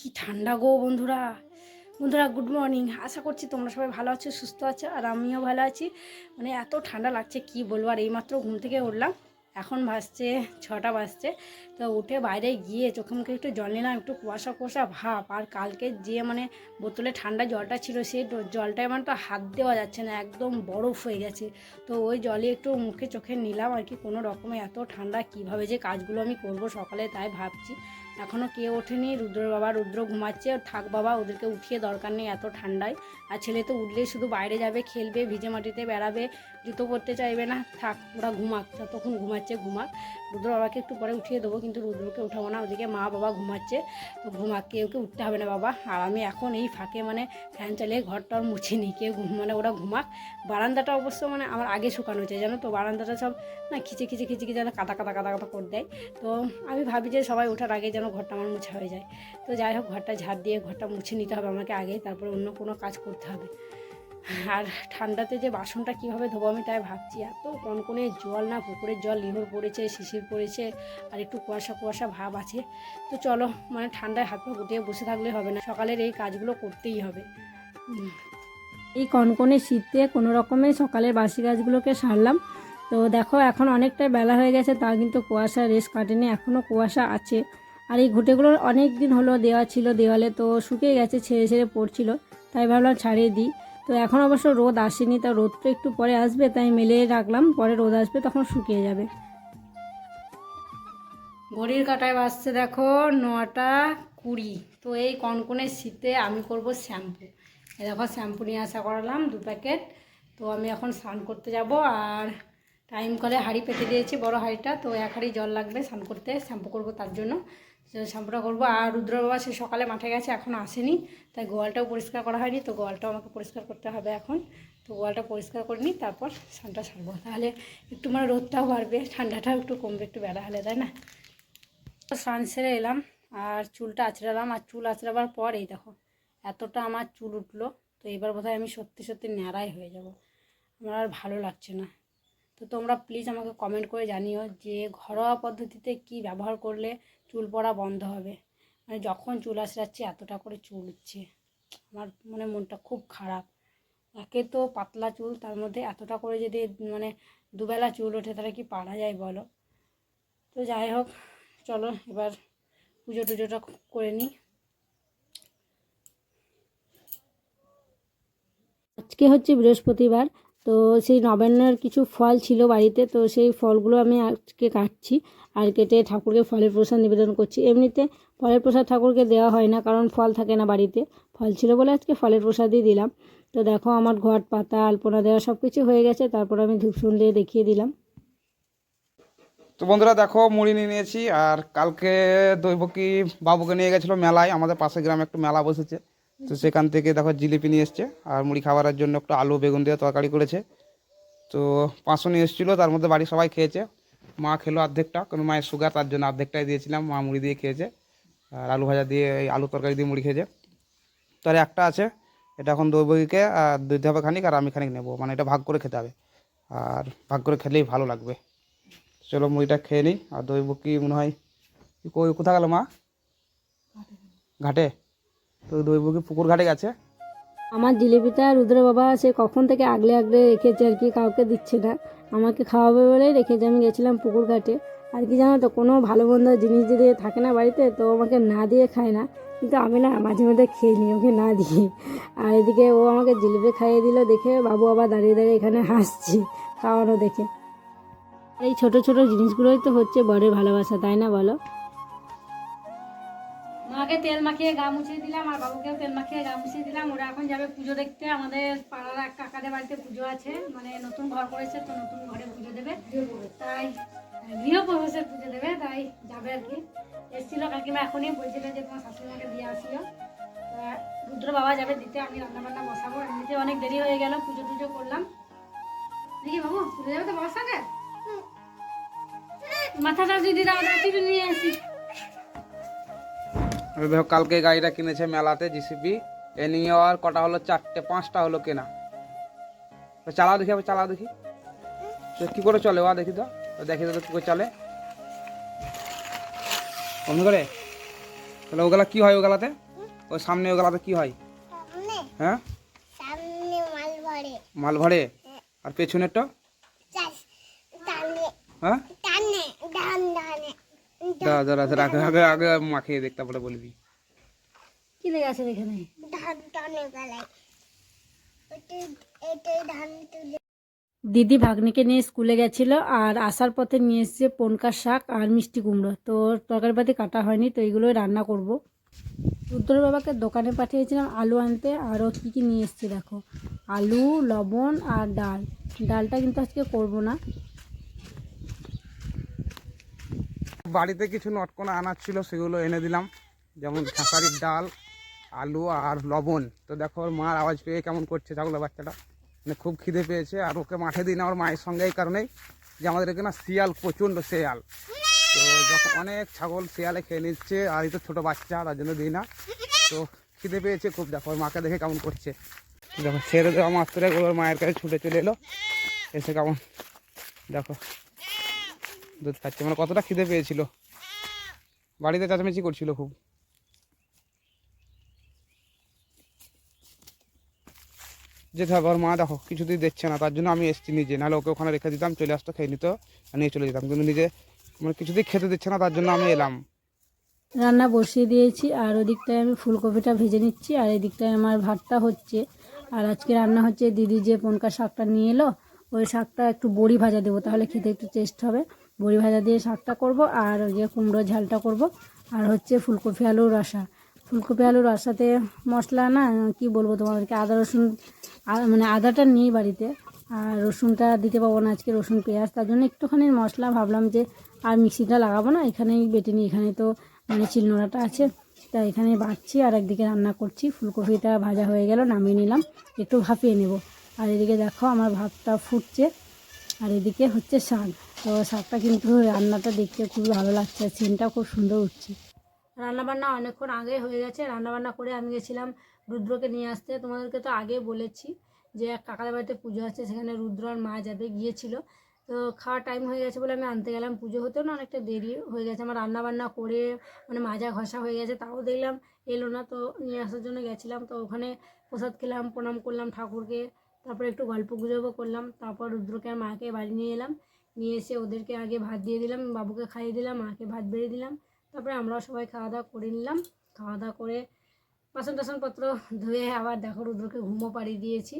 কি ঠান্ডা গো বন্ধুরা। বন্ধুরা গুড মর্নিং আশা করছি তোমরা সবাই ভালো আছো, সুস্থ আছো, আর আমিও ভালো আছি। মানে এত ঠান্ডা লাগছে, কি বলব? আর এইমাত্র ঘুম থেকে উঠলাম, এখন বাজছে ছটা বাজছে। তো উঠে বাইরে গিয়ে চোখে মুখে একটু জল নিলাম, একটু কুয়াশা কুয়াশা ভাব। আর কালকে যে মানে বোতলে ঠান্ডা জলটা ছিল সেই জলটা এমন তো হাত দেওয়া যাচ্ছে না, একদম বরফ হয়ে গেছে। তো ওই জলে একটু মুখে চোখে নিলাম, আর কি কোনো রকমে এত ঠান্ডা, কীভাবে যে কাজগুলো আমি করব সকালে তাই ভাবছি। এখনও কে ওঠেনি। রুদ্র বাবা, রুদ্র ঘুমাচ্ছে। থাক বাবা, ওদেরকে উঠিয়ে দরকার নেই এত ঠান্ডায়। আর ছেলে তো উঠলেই শুধু বাইরে যাবে, খেলবে, ভিজে মাটিতে বেড়াবে, জুতো পরতে চাইবে না। থাক, ওরা ঘুমাক, যতক্ষণ ঘুমাচ্ছে ঘুমাক। রুদ্র বাবাকে একটু পরে উঠিয়ে দেবো, কিন্তু রুদ্রকে উঠাবো না। ওদিকে মা বাবা ঘুমাচ্ছে, তো ঘুমাক কেউ কেউ উঠতে হবে না বাবা। আর আমি এখন এই ফাঁকে মানে ফ্যান চালিয়ে ঘরটা মুছে নিই, কেউ ঘুম- মানে ওরা ঘুমাক। বারান্দাটা অবশ্য মানে আমার আগে শুকানো হয়েছে, জানো তো? বারান্দাটা সব না খিচে খিচে খিচে খিচে কাদা কাদা কাদা কাদা করে দেয়। তো আমি ভাবি যে সবাই ওঠার আগে যেন ঘরটা আমার মুছা হয়ে যায়। তো যাই হোক, ঘরটা ঝাড় দিয়ে ঘরটা মুছে নিতে হবে আমাকে আগে, তারপরে অন্য কোনো কাজ করতে হবে। আর ঠান্ডাতে যে বাসনটা কীভাবে ধোবো আমি তাই ভাবছি, এত কনকনে জল না, পুকুরের জল, লিহর পড়েছে, শিশির পড়েছে, আর একটু কুয়াশা কুয়াশা ভাব আছে। তো চলো মানে ঠান্ডায় হাত পা গুটিয়ে বসে থাকলে হবে না, সকালের এই কাজগুলো করতেই হবে। এই কনকনে শীতে কোনো রকমে সকালের বাসি গাছগুলোকে সারলাম। তো দেখো, এখন অনেকটাই বেলা হয়ে গেছে তা কিন্তু কুয়াশা রেস কাটেনি এখনও কুয়াশা আছে। আর এই ঘুঁটেগুলোর অনেক দিন হলো দেওয়া ছিল, দেওয়ালে তো শুকিয়ে গেছে, ছেড়ে ছেড়ে পড়ছিল, তাই ভাবলাম ছাড়িয়ে দিই। তো এখন অবশ্য রোদ আসেনি, তা রোদটা একটু পরে আসবে, তাই মেলে রাখলাম, পরে রোদ আসবে তখন শুকিয়ে যাবে। ঘড়ির কাটায় বাজছে দেখো নটা কুড়ি। তো এই কনকনে শীতে আমি করব শ্যাম্পু। এই দেখো শ্যাম্পু নিয়ে আসা করালাম দু প্যাকেট। তো আমি এখন স্নান করতে যাব আর টাইম কলে হাঁড়ি পেতে দিয়েছি বড় হাঁড়িটা। তো এক হাঁড়ি জল লাগবে স্নান করতে, শ্যাম্পু করব তার জন্য। শ্যাম্পুটা করব। আর রুদ্র বাবা সে সকালে মাঠে গেছে, এখন আসেনি। তাই গোয়ালটাও পরিষ্কার করা হয়নি। তো গোয়ালটাও আমাকে পরিষ্কার করতে হবে এখন। তো গোয়ালটা পরিষ্কার করে নিই, তারপর স্নানটা সারবো। তাহলে একটু মানে রোদটাও বাড়বে, ঠান্ডাটাও একটু কমবে, একটু বেড়া হলে, তাই না? স্নান সেরে এলাম, আর চুলটা আঁচড়ালাম। আর চুল আঁচড়াবার পর এই দেখো, এতটা আমার চুল উঠল। তো এবার বোধহয় আমি সত্যি সত্যি ন্যাড়াই হয়ে যাব। আমার আর ভালো লাগছে না। তো তোমরা প্লিজ আমাকে কমেন্ট করে জানিও যে ঘরোয়া পদ্ধতিতে কি ব্যবহার করলে চুল পড়া বন্ধ হবে? মানে যখন চুল আঁচড়াচ্ছে এতটা করে চুল উঠছে। আমার মানে মনটা খুব খারাপ। একে তো পাতলা চুল, তার মধ্যে এতটা করে যদি মানে দুবেলা চুল ওঠে, তাহলে কি পারা যায় বলো? তো যাই হোক, চলো এবার পুজো টুজোটা করে নিই। আজকে হচ্ছে বৃহস্পতিবার তো সেই নবান্নের কিছু ফল ছিল বাড়িতে, তো সেই ফলগুলো আমি আজকে কাটছি আর কেটে ঠাকুরকে ফলের প্রসাদ নিবেদন করছি। এমনিতে ফলের প্রসাদ ঠাকুরকে দেওয়া হয় না, কারণ ফল থাকে না বাড়িতে। ফল ছিল বলে আজকে ফলের প্রসাদই দিলাম। তো দেখো আমার ঘট, পাতা, আলপনা দেওয়া সব কিছু হয়ে গেছে, তারপর আমি ধূপ দিয়ে দেখিয়ে দিলাম। তো বন্ধুরা দেখো মুড়ি নিয়ে নিয়েছি, আর কালকে দৈবকী বাবুকে নিয়ে গেছিল মেলায়, আমাদের পাশের গ্রামে একটু মেলা বসেছে। তো সেখান থেকে দেখো জিলিপি নিয়ে এসছে আর মুড়ি খাবারের জন্য একটু আলু বেগুন দিয়ে তরকারি করেছে। তো পাঁচশো নিয়ে এসেছিল তার মধ্যে বাড়ির সবাই খেয়েছে। মা খেলো অর্ধেকটা কারণ মায়ের সুগার তার জন্য অর্ধেকটাই দিয়েছিলাম। মা মুড়ি দিয়ে খেয়েছে আর আলু ভাজা দিয়ে এই আলু তরকারি দিয়ে মুড়ি খেয়েছে। তার একটা আছে এটা এখন দৈবকীকে আর দিতে হবে খানিক আর আমি খানিক নেব। মানে এটা ভাগ করে খেতে হবে। আর ভাগ করে খেলেই ভালো লাগবে। চলো মুড়িটা খেয়ে নিই। আর দইবকি মনে হয় কোথা গেল মা? ঘাটে? তো দইবকি পুকুর ঘাটে গেছে? আমার জিলিপিটা রুদ্র বাবা সে কখন থেকে আগলে আগলে রেখেছে আর কি, কাউকে দিচ্ছে না। আমাকে খাওয়াবে বলেই রেখেছে, আমি গেছিলাম পুকুর ঘাটে। আর কি জানো তো, কোনো ভালো মন্দ জিনিস যদি থাকে না বাড়িতে, তো আমাকে না দিয়ে খায় না। কিন্তু আমি না মাঝে মধ্যে খেয়ে নিই, ওকে না দিয়ে। আর এদিকে ও আমাকে জিলিপি খাইয়ে দিল দেখে বাবু আবার দাঁড়িয়ে দাঁড়িয়ে এখানে হাসছে, খাওয়ানো দেখে। এই ছোট ছোট জিনিসগুলোই তো হচ্ছে বরের ভালোবাসা, তাই না বলো? মাকে তেল মাখিয়ে গা মুছিয়ে দিলাম, আর বাবুকেও তেল মাখিয়ে গা মুছিয়ে দিলাম। ওরা এখন যাবে পুজো দেখতে। আমাদের পাড়ার এক কাকাদের বাড়িতে পুজো আছে। মানে নতুন ঘর করেছে, তো নতুন ঘরে পুজো দেবে। তাই গৃহপ্রবেশের পুজো দেবে, তাই যাবে আর কি। এসেছিল কাকিমা এখনই, বলছিল যে তোমার শাশুড়িমাকে দিয়ে আসিও। তা রুদ্র বাবা যাবে দিতে, আমি রান্না বান্না বসাবো। এমনিতে অনেক দেরি হয়ে গেল, পুজো টুজো করলাম। দেখি বাবু পুজো যাবে তো বাবার সঙ্গে? মাথাটা যদি দাও নিয়ে আসি। দেখো কালকে গাড়িটা কিনেছে মেলাতে জিসিপি এ নিয়ে আর কটা হলো? চারটে পাঁচটা হলো কেনা। তো চালাও দেখি আবার চালাও দেখি। তো কী করে চলে? ওয়া দেখি তো। দেখি তো কী করে চলে। অমনি করে তাহলে ওগুলা কী হয় ওগুলাতে? ওই সামনে ওগুলাতে কি হয়? সামনে। হ্যাঁ? সামনে মাল ভরে মাল ভরে আর পেছনেরটা? হ্যাঁ? দাঁড়া দাঁড়া দাঁড়া আগে আগে আগে মাখিয়ে দেখ তারপরে বলবি কি লেগে আছে এখানে? ধান টানে বেলায় এটাই ধান তুলে দিদি ভাগ্নিকে নিয়ে স্কুলে গেছিল আর আসার পথে নিয়ে এসছে পনকার শাক আর মিষ্টি কুমড়ো। তো তরকারি পাতি কাটা হয়নি তো এইগুলোই রান্না করব। রুদ্র বাবাকে দোকানে পাঠিয়েছিলাম আলু আনতে আরও কী কী নিয়ে এসছে দেখো। আলু লবণ আর ডাল। ডালটা কিন্তু আজকে করব না। বাড়িতে কিছু নটকোনা আনার ছিল, সেগুলো এনে দিলাম। যেমন খেসারির ডাল, আলু আর লবণ। তো দেখো, ওর মার আওয়াজ পেয়ে কেমন করছে ছাগলা বাচ্চাটা। মানে খুব খিদে পেয়েছে, আর ওকে মাঠে দিই না, ওর মায়ের সঙ্গে এই কারণেই যে আমাদের এখানে শিয়াল, প্রচণ্ড শিয়াল। তো যখন অনেক ছাগল শিয়ালে খেয়ে নিচ্ছে, আর এই তো ছোটো বাচ্চা, তার জন্য দিই না। তো খিদে পেয়েছে খুব, দেখো, ওর মাকে দেখে কেমন করছে। দেখো ছেড়ে দেওয়া মাত্র ওর মায়ের কাছে ছুটে চলে এলো। এসে কেমন, দেখো দুধ খাচ্ছে। মানে কতটা খিদে পেয়েছিল? বাড়িতে চেঁচামেচি করছিল খুব। যেতে হবে ওর মা দেখো, কিছুতেই দেখছে না, তার জন্য আমি এসেছি নিজে। নাহলে ওকে ওখানে রেখে দিতাম, চলে আসতো, খেয়ে নিত নিয়ে চলে যেতাম। কিন্তু নিজে মানে কিছুতেই খেতে দিচ্ছে না, তার জন্য আমি এলাম। রান্না বসিয়ে দিয়েছি, আর ওদিকটায় আমি ফুলকপিটা ভেজে নিচ্ছি, আর এদিকটায় আমার ভাতটা হচ্ছে। আর আজকে রান্না হচ্ছে, দিদি যে পনকা শাকটা নিয়ে এলো, ওই শাকটা একটু বড়ি ভাজা দেবো, তাহলে খেতে একটু টেস্ট হবে। বড়ি ভাজা দিয়ে শাকটা করব আর ওই যে কুমড়ো ঝালটা করব। আর হচ্ছে ফুলকপি আলুর রসা ফুলকপি আলুর রসাতে মশলা না, কি বলব তোমাদেরকে, আদা, রসুন মানে আদাটা নেই বাড়িতে। আর রসুনটা দিতে পারব না আজকে, রসুন, পেঁয়াজ। তার জন্য একটুখানি মশলা ভাবলাম যে, আর মিক্সিটা লাগাবো না, এখানেই বেটে নিই। এখানে তো মানে চিলনোড়াটা আছে। তা এখানে বাড়ছি আর একদিকে রান্না করছি। ফুলকপিটা ভাজা হয়ে গেল, নামিয়ে নিলাম। একটু ভাপিয়ে নেব। আর এদিকে দেখো আমার ভাতটা ফুটছে। আর এদিকে হচ্ছে শাক। তো শাকটা কিন্তু রান্নাটা দেখতে খুবই ভালো লাগছে সিনটা খুব সুন্দর উঠছে রান্নাবান্না অনেকক্ষণ আগে হয়ে গেছে। রান্নাবান্না করে আমি গেছিলাম রুদ্রকে নিয়ে আসতে। তোমাদেরকে তো আগে বলেছি যে এক কাকাদের বাড়িতে পুজো আছে, সেখানে রুদ্র আর মা যাবে, গিয়েছিল। তো খাওয়ার টাইম হয়ে গেছে বলে আমি আনতে গেলাম। পুজো হতেও না অনেকটা দেরি হয়ে গেছে। আমার রান্নাবান্না করে মানে মাজা ঘষা হয়ে গেছে তাও দেখলাম এলো না। তো নিয়ে আসার জন্য গেছিলাম। তো ওখানে প্রসাদ খেলাম, প্রণাম করলাম ঠাকুরকে। তারপর একটু গল্প গুজবও করলাম। তারপর রুদ্রকে আর মাকে বাড়ি নিয়ে এলাম। নিয়ে এসে ওদেরকে আগে ভাত দিয়ে দিলাম, বাবুকে খাইয়ে দিলাম, মাকে ভাত বেড়ে দিলাম। তারপরে আমরাও সবাই খাওয়া দাওয়া করে নিলাম। খাওয়া দাওয়া করে বাসন টাসনপত্র ধুয়ে আবার দেখো রুদ্রকে ঘুমও পাড়িয়ে দিয়েছি।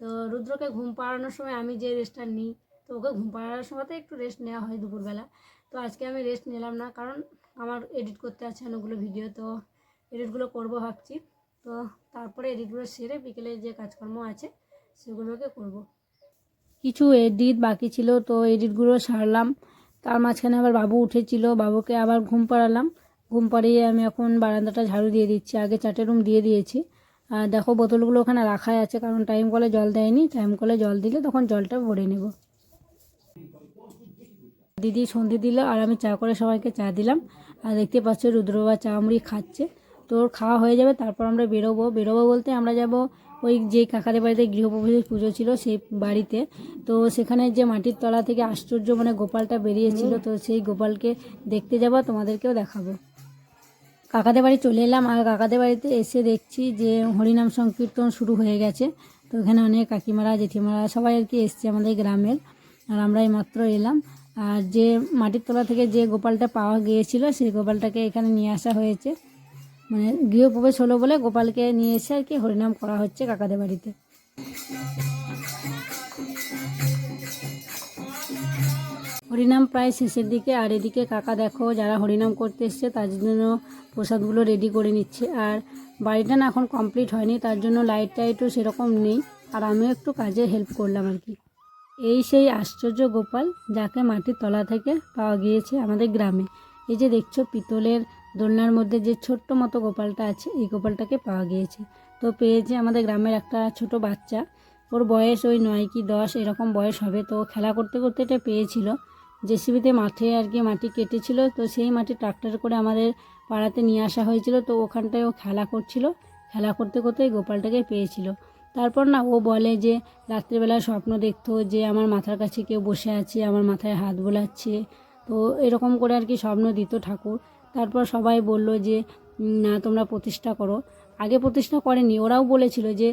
তো রুদ্রকে ঘুম পাড়ানোর সময় আমি যে রেস্টটা নিই, তো ওকে ঘুম পাড়ানোর সময় তো একটু রেস্ট নেওয়া হয় দুপুরবেলা। তো আজকে আমি রেস্ট নিলাম না, কারণ আমার এডিট করতে আছে অনেকগুলো ভিডিও তো এডিটগুলো করব ভাবছি। তো তারপরে এডিটগুলো সেরে বিকেলে যে কাজকর্ম আছে সেগুলোকে করব। কিছু এডিট বাকি ছিল, তো এডিটগুলো সারলাম। তার মাঝখানে আবার বাবু উঠেছিল, বাবুকে আবার ঘুম পাড়ালাম। ঘুম পাড়িয়ে আমি এখন বারান্দাটা ঝাড়ু দিয়ে দিচ্ছি, আগে চারটে রুম দিয়ে দিয়েছি। আর দেখো বোতলগুলো ওখানে রাখাই আছে, কারণ টাইম কলে জল দেয়নি। টাইম কলে জল দিলে তখন জলটা ভরে নেব। দিদি সন্ধে দিল, আর আমি চা করে সবাইকে চা দিলাম। আর দেখতে পাচ্ছ রুদ্রবাবা চা মুড়ি খাচ্ছে। তো ওর খাওয়া হয়ে যাবে, তারপর আমরা বেরোবো। বেরোবো বলতে আমরা যাব ওই যে কাকাদের বাড়িতে গৃহপ্রবেশের পুজো ছিল সেই বাড়িতে। তো সেখানে যে মাটির তলা থেকে আশ্চর্য মানে গোপালটা বেরিয়েছিল, তো সেই গোপালকে দেখতে যাব, তোমাদেরকেও দেখাবো। কাকাদের বাড়ি চলে এলাম, আর কাকাদের বাড়িতে এসে দেখছি যে হরিনাম সংকীর্তন শুরু হয়ে গেছে। তো এখানে অনেক কাকিমারা, জেঠিমারা সবাই আর কি এসছে আমাদের গ্রামের, আর আমরা এই মাত্র এলাম। আর যে মাটির তলা থেকে যে গোপালটা পাওয়া গিয়েছিল, সেই গোপালটাকে এখানে নিয়ে আসা হয়েছে। মানে গৃহপ্রবেশ হলো বলে গোপালকে নিয়ে এসে আর কি হরিনাম করা হচ্ছে কাকাদের বাড়িতে। হরিনাম প্রায় শেষের দিকে, আর এদিকে কাকা দেখো যারা হরিনাম করতে এসছে তার জন্য প্রসাদগুলো রেডি করে নিচ্ছে। আর বাড়িটা না এখন কমপ্লিট হয়নি, তার জন্য লাইট টাইটও সেরকম নেই। আর আমিও একটু কাজে হেল্প করলাম আর কি। এই সেই আশ্চর্য গোপাল যাকে মাটির তলা থেকে পাওয়া গিয়েছে আমাদের গ্রামে। এই যে দেখছ, পিতলের দোলনার মধ্যে যে ছোট্ট মতো গোপালটা আছে, এই গোপালটাকে পাওয়া গিয়েছে। তো পেয়েছে আমাদের গ্রামের একটা ছোট বাচ্চা। ওর বয়স ওই নয় কি দশ, এরকম বয়স হবে। তো খেলা করতে করতে এটা পেয়েছিল। জেসিবিতে মাঠে আর কি মাটি কেটেছিল। তো সেই মাটি ট্রাক্টর করে আমাদের পাড়াতে নিয়ে আসা হয়েছিল। তো ওখানটায় ও খেলা করছিল। খেলা করতে করতে গোপালটাকে পেয়েছিল। তারপর না ও বলে যে রাত্রিবেলায় স্বপ্ন দেখতো যে, আমার মাথার কাছে কেউ বসে আছে, আমার মাথায় হাত বোলাচ্ছে। তো এরকম করে আর কি স্বপ্ন দিত ঠাকুর। তারপর সবাই বলল যে না, তোমরা প্রতিষ্ঠা করো। আগে প্রতিষ্ঠা করেনি, ওরাও বলেছিল যে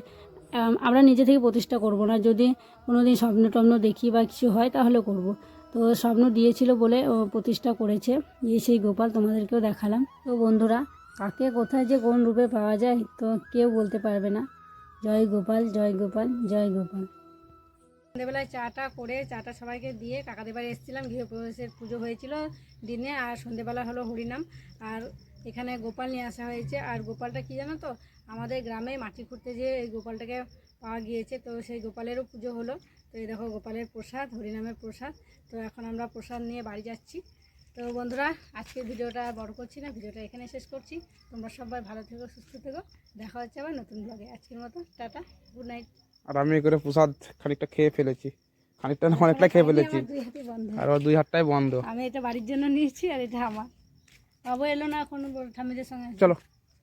আমরা নিজে থেকে প্রতিষ্ঠা করব না। যদি কোনো দিন স্বপ্ন টপ্ন দেখি বা কিছু হয়, তাহলে করব। তো স্বপ্ন দিয়েছিল বলে প্রতিষ্ঠা করেছে। এই সেই গোপাল, তোমাদেরকেও দেখালাম। তো বন্ধুরা, কাকে, কোথায় যে কোন রূপে পাওয়া যায়, তো কেউ বলতে পারবে না। জয় গোপাল জয় গোপাল জয় গোপাল। সন্ধ্যেবেলায় চাটা করে, চাটা সবাইকে দিয়ে কাকাদের বাড়ি এসেছিলাম, গৃহপ্রবেশের পুজো হয়েছিল দিনে, আর সন্ধ্যেবেলা হলো হরিনাম। আর এখানে গোপাল নিয়ে আসা হয়েছে। আর গোপালটা কি জানো তো? আমাদের গ্রামে মাটি খুঁড়তে যেয়ে এই গোপালটাকে পাওয়া গিয়েছে। তো সেই গোপালেরও পুজো হলো। তো এই দেখো গোপালের প্রসাদ, হরিনামের প্রসাদ। তো এখন আমরা প্রসাদ নিয়ে বাড়ি যাচ্ছি। তো বন্ধুরা, আজকে ভিডিওটা বড় করছি না, ভিডিওটা এখানে শেষ করছি। তোমরা সবাই ভালো থেকো, সুস্থ থেকো। দেখা হচ্ছে আবার নতুন ব্লগে আজকের মতো, টাটা গুড নাইট আর আমি করে প্রসাদ খানিকটা খেয়ে ফেলেছি। খানিকটা না অনেকটা খেয়ে ফেলেছি। আর ওর দুই হাতটাই বন্ধ। আমি এটা বাড়ির জন্য নিয়েছি আর এটা আমার। বাবু এলো না এখন ঠামিদের সঙ্গে। চলো।